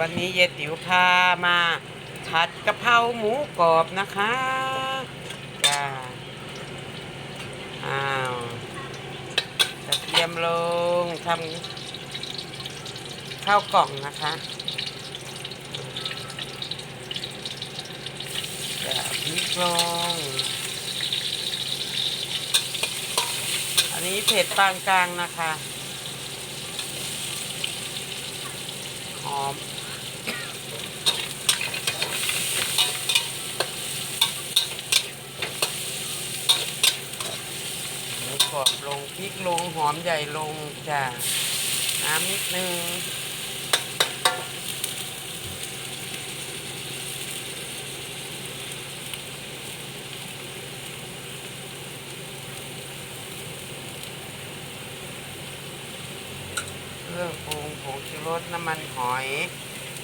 วันนี้เยติ๋วพามาผัดกะเพราหมูกรอบนะคะจ้าอ้าวกระเทียมลงทำข้าวกล่องนะคะจะพริกลงอันนี้เผ็ดปานกลางนะคะหอม หมู กรอบลงพริกลงหอมใหญ่ลงจ้ะน้ำนิดนึงเครื่องปรุงผงชูรสน้ำมันหอย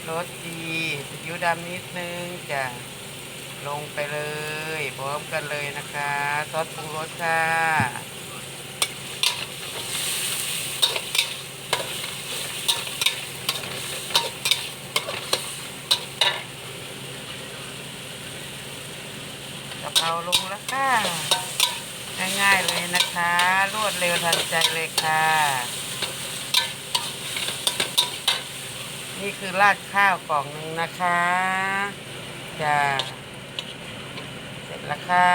รสดีซีอิ๊วดำนิดนึงจะลงไปเลยพร้อมกันเลยนะคะ ซอสปรุงรสค่ะ กะเพราลงแล้วค่ะ ง่ายๆเลยนะคะ รวดเร็วทันใจเลยค่ะ นี่คือราดข้าวกล่องหนึ่งนะคะจะเสร็จแล้วค่ะ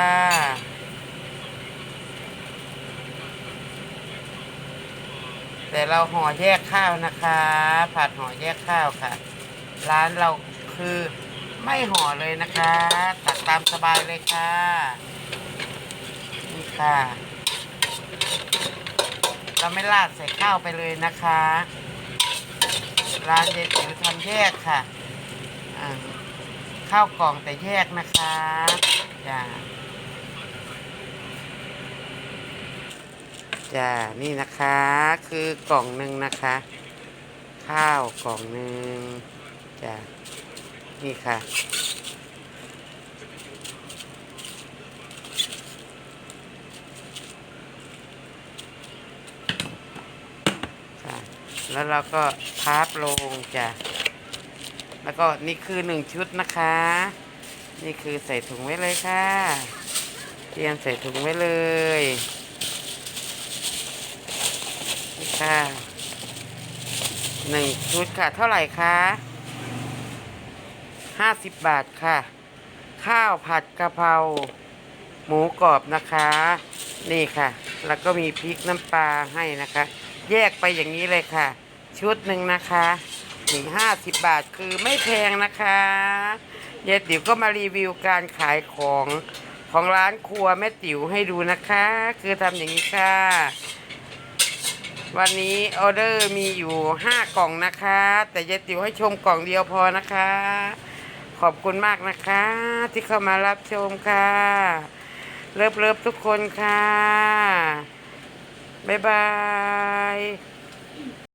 แต่เราห่อแยกข้าวนะคะ ผัดห่อแยกข้าวค่ะ ร้านเราคือไม่ห่อเลยนะคะตั ตามสบายเลยค่ะ นี่ค่ะ เราไม่ราดใส่ข้าวไปเลยนะคะ ร้านเยติ๋วทำแยกค่ะข้าวกล่องแต่แยกนะคะจ้าจ้านี่นะคะคือกล่องหนึ่งนะคะ ข้าวกล่องหนึ่งจ้านี่ค่ะ แล้วเราก็พับลงจ้ะ แล้วก็นี่คือหนึ่งชุดนะคะ นี่คือใส่ถุงไว้เลยค่ะ เตรียมใส่ถุงไว้เลยนี่ค่ะหนึ่งชุดค่ะ เท่าไหร่คะห้าสิบบาทค่ะ ข้าวผัดกะเพราหมูกรอบนะคะ นี่ค่ะ แล้วก็มีพริกน้ำปลาให้นะคะ แยกไปอย่างนี้เลยค่ะ ชุดหนึ่งนะคะถึงห้าสิบบาทคือไม่แพงนะคะยายติ๋วก็มารีวิวการขายของของร้านครัวแม่ติ๋วให้ดูนะคะ คือทำอย่างนี้ค่ะ วันนี้ออเดอร์มีอยู่ห้ากล่องนะคะ แต่ยายติ๋วให้ชมกล่องเดียวพอนะคะ ขอบคุณมากนะคะ ที่เข้ามารับชมค่ะ เลิฟเลิฟทุกคนค่ะ บ๊ายบาย